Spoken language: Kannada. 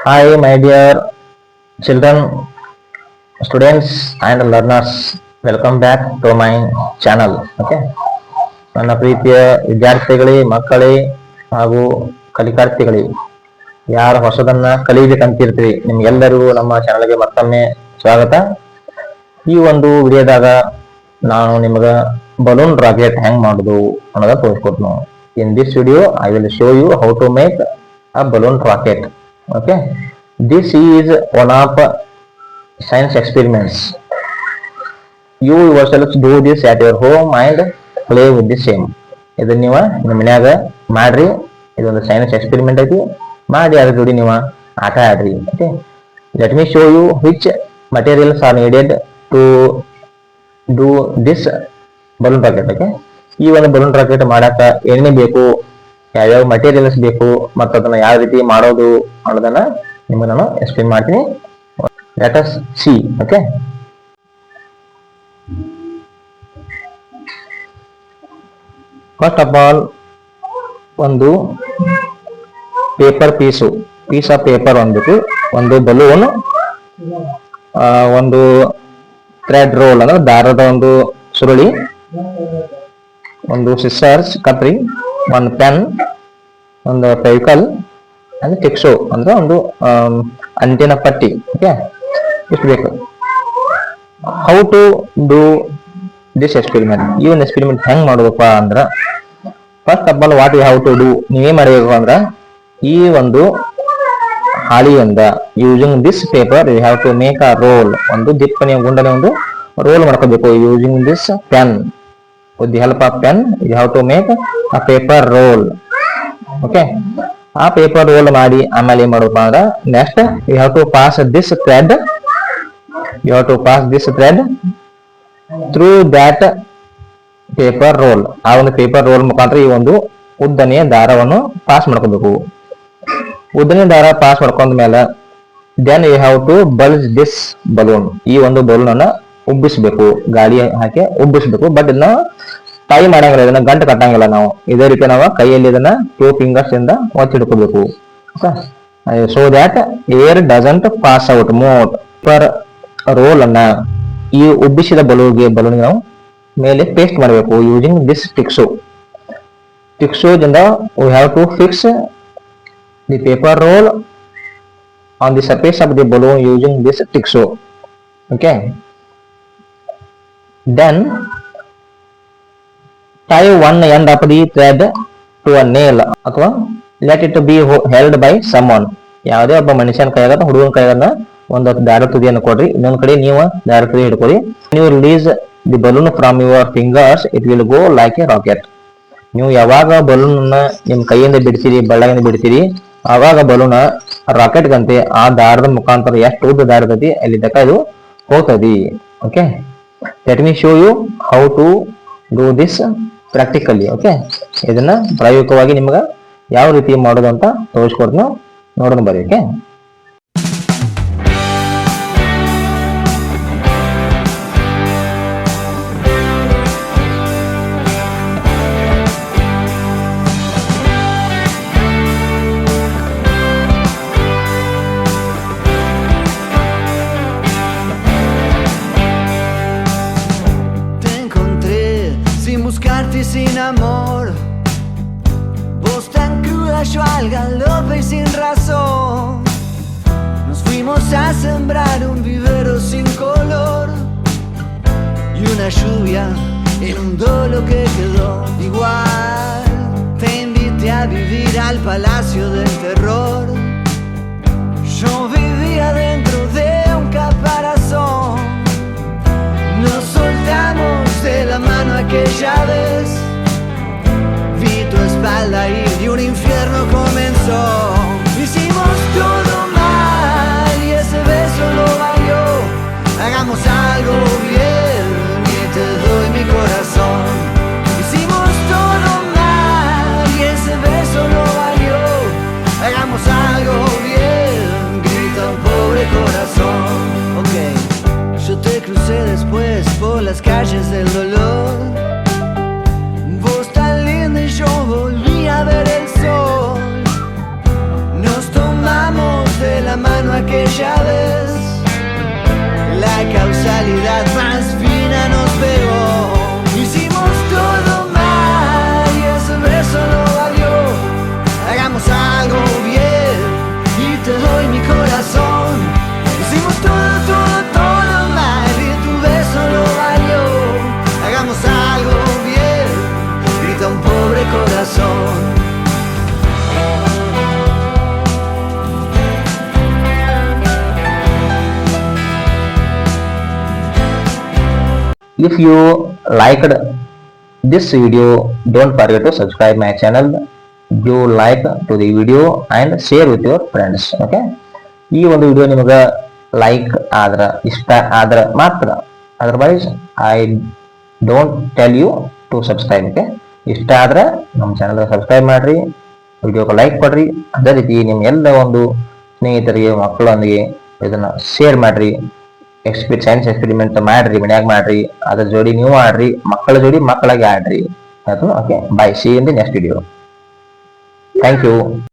Hi, my dear children, students, and learners. Welcome back to my channel okay ನನ್ನ ಪ್ರೀತಿಯ ವಿದ್ಯಾರ್ಥಿಗಳೇ ಮಕ್ಕಳೇ ಹಾಗೂ ಕಲಿಕಾರ್ಥಿಗಳೇ ಯಾರು ಹೊಸದನ್ನ ಕಲಿಬೇಕಂತಿರ್ತೀವಿ ನಿಮ್ಗೆಲ್ಲರಿಗೂ ನಮ್ಮ ಚಾನಲ್ಗೆ ಮತ್ತೊಮ್ಮೆ ಸ್ವಾಗತ. ಈ ಒಂದು ವಿಡಿಯೋದಾಗ ನಾನು ನಿಮಗೆ ಬಲೂನ್ ರಾಕೆಟ್ ಹೆಂಗ್ ಮಾಡುದು ಅನ್ನೋದ ತೋರಿಸ್ಕೊಡ್ನು in this video I will show you how to make a balloon rocket okay this is one of science experiments. You yourselves do this at your home and play with the same. ಇದನ್ನ ನೀವು ನಿಮ್ಮ ಮನ್ಯಾಗ ಮಾಡ್ರಿ. ಇದೊಂದು ಸೈನ್ಸ್ ಎಕ್ಸ್ಪೆರಿಮೆಂಟ್ ಐತಿ. ಮಾಡಿ ಅದ್ರ ಜೋಡಿ ನೀವು ಆಟ ಆಡ್ರಿ. Okay let me show you which materials are needed to do this balloon rocket okay ಈ ಒಂದು ಬಲೂನ್ ರಾಕೆಟ್ ಮಾಡಾಕ ಏನೇ ಬೇಕು? ಯಾವ್ಯಾವ ಮಟೀರಿಯಲ್ಸ್ ಬೇಕು ಮತ್ತು ಅದನ್ನ ಯಾವ ರೀತಿ ಮಾಡೋದು ಅನ್ನೋದನ್ನ ನಿಮ್ಗೆ ನಾನು ಎಕ್ಸ್ಪ್ಲೇನ್ ಮಾಡ್ತೀನಿ. Let us see okay first of all ಒಂದು paper piece piece of paper ಒಂದು ಒಂದು ಬಲೂನ್ ಒಂದು ಥ್ರೆಡ್ ರೋಲ್ ಅಂದ್ರೆ ದಾರದ ಒಂದು ಸುರುಳಿ, ಒಂದು ಸಿಸ್ಟರ್ಸ್ ಕತ್ರಿ ಒಂದು ಪೆನ್ ಒಂದು ಫೆವಿಕಲ್ ಅಂದ್ರೆ ಟಿಕ್ಸೋ ಅಂದ್ರೆ ಒಂದು ಆಮ್, ಅಂಟಿನ ಪಟ್ಟಿ ಓಕೆ ಇಷ್ಟು ಬೇಕು? How to do this experiment ಈ ಒಂದು ಎಕ್ಸ್ಪೆರಿಮೆಂಟ್ ಹೆಂಗ್ ಮಾಡೋದಪ್ಪ ಅಂದ್ರೆ first of all what you how to do ನೀವೇ ಮಾಡಬೇಕು ಅಂದ್ರೆ ಈ ಒಂದು ಹಾಳಿಯಿಂದ using this paper you have to make a roll ಒಂದು ದಿಪ್ಪನೆಯ ಗುಂಡನೆ ಒಂದು ರೋಲ್ ಮಾಡ್ಕೋಬೇಕು using this pen with the help of pen you have to make a paper roll okay ಆ ಪೇಪರ್ ರೋಲ್ ಮಾಡಿ ಆಮೇಲೆ ಏನ್ ಮಾಡಬೇಕು ಅಂದ್ರೆ next you have to pass this thread you have to pass this thread through that paper roll ಆ ಒಂದು ಪೇಪರ್ ರೋಲ್ ಮುಖಾಂತರ ಈ ಒಂದು ಉದ್ದನೆಯ ದಾರವನ್ನು ಪಾಸ್ ಮಾಡ್ಕೋಬೇಕು. ಉದ್ದನೆಯ ದಾರ ಪಾಸ್ ಮಾಡ್ಕೊಂಡ ಮೇಲೆ then you have to bulge this balloon ಈ ಒಂದು ಬಲೂನ್ ಅನ್ನ ಉಬ್ಬಿಸ್ಬೇಕು. ಗಾಳಿ ಹಾಕಿ ಉಬ್ಬಿಸ್ಬೇಕು. ಬಟ್ ಇದನ್ನ ಟೈ ಮಾಡಂಗಿಲ್ಲ ಇದನ್ನ ಗಂಟು ಕಟ್ಟಂಗಿಲ್ಲ ನಾವು. ಇದೇ ರೀತಿ ನಾವು ಕೈಯಲ್ಲಿ ಇದನ್ನ ಟೂ ಫಿಂಗರ್ಸ್ ಇಂದ ಒತ್ತಿಡ್ಕೋಬೇಕು so that air doesn't pass out ಮೋಟ್ ಪರ್ ರೋಲ್ ಅನ್ನ ಈ ಉಬ್ಬಿಸಿದ ಬಲೂನ್ಗೆ ಬಲೂನ್ ನಾವು ಮೇಲೆ ಪೇಸ್ಟ್ ಮಾಡಬೇಕು using this ಟಿಕ್ಸೋ ಟಿಕ್ಸೋದಿಂದ we have to fix the paper roll on the surface of the balloon using this Tixo okay then tie one end of the thread to a nail. ಅಥವಾ let it be held by someone. ಯಾವುದೇ ಒಬ್ಬ ಮನುಷ್ಯನ ಕೈಯಾಗ ಹುಡುಗನ ಕೈಯಾಗ ಒಂದು ದಾರ ತುದಿಯನ್ನು ಕೊಡ್ರಿ. ಇನ್ನೊಂದ್ ಕಡೆ ನೀವು ದಾರ ತುದಿ ಹಿಡ್ಕೊರಿ. ನೀವು release the balloon from your fingers it will go like a rocket ನೀವು ಯಾವಾಗ ಬಲೂನ್ ಅನ್ನ ನಿಮ್ ಕೈಯಿಂದ ಬಿಡ್ತೀರಿ ಬಳ್ಳಗಿಂದ ಬಿಡ್ತೀರಿ, ಆವಾಗ ಬಲೂನ್ ರಾಕೆಟ್ ಗಂತೆ ಆ ದಾರದ ಮುಖಾಂತರ ಎಷ್ಟು ಉದ್ದ ದಾರ ಇರ್ತೈತಿ, ಅಲ್ಲಿ ತಕ್ಕ ಇದು ಹೋಗ್ತದೆ okay let me show you how to do this practically okay ಇದನ್ನ ಪ್ರಾಯೋಗಿಕವಾಗಿ ನಿಮ್ಗೆ ಯಾವ ರೀತಿ ಮಾಡೋದು ಅಂತ ತೋರಿಸ್ಕೊಡ್ತೀನಿ. ನೋಡೋಣ ಬರೀ okay sin buscarte y sin amor. Vos tan cruda, yo al galope y sin razón. Nos fuimos a sembrar un vivero sin color. Y una lluvia inundó lo que quedó igual. Te invité a vivir al palacio del terror. después del dolor. Vos tan linda y yo volví a ver el sol. Nos tomamos de la mano aquella vez. La causalidad if you liked this video, don't forget to subscribe my channel. Do like to the video and share with your friends, okay? ಈ ಒಂದು ವಿಡಿಯೋ ನಿಮಗೆ ಲೈಕ್ ಆದ್ರೆ, ಇಷ್ಟ ಆದ್ರೆ ಮಾತ್ರ. Otherwise I don't tell you to subscribe okay ಇಷ್ಟ ಆದ್ರೆ ನಮ್ಮ ಚಾನಲ್ಗೆ ಸಬ್ಸ್ಕ್ರೈಬ್ ಮಾಡ್ರಿ ವಿಡಿಯೋಗೆ ಲೈಕ್ ಕೊಡ್ರಿ. ಅದೇ ರೀತಿ ನಿಮ್ಮ ಎಲ್ಲ ಒಂದು ಸ್ನೇಹಿತರಿಗೆ, ಮಕ್ಕಳೊಂದಿಗೆ ಇದನ್ನ ಶೇರ್ ಮಾಡ್ರಿ. ಎಕ್ಸ್ಪಿ ಸೈನ್ಸ್ ಎಕ್ಸ್ಪೆರಿಮೆಂಟ್ ಮಾಡ್ರಿ, ಮನ್ಯಾಗ ಮಾಡ್ರಿ, ಅದ್ರ ಜೋಡಿ ನೀವು ಆಡ್ರಿ, ಮಕ್ಕಳ ಜೋಡಿ ಮಕ್ಕಳಾಗಿ ಆಡ್ರಿ. ಅದು okay bye see in the next video thank you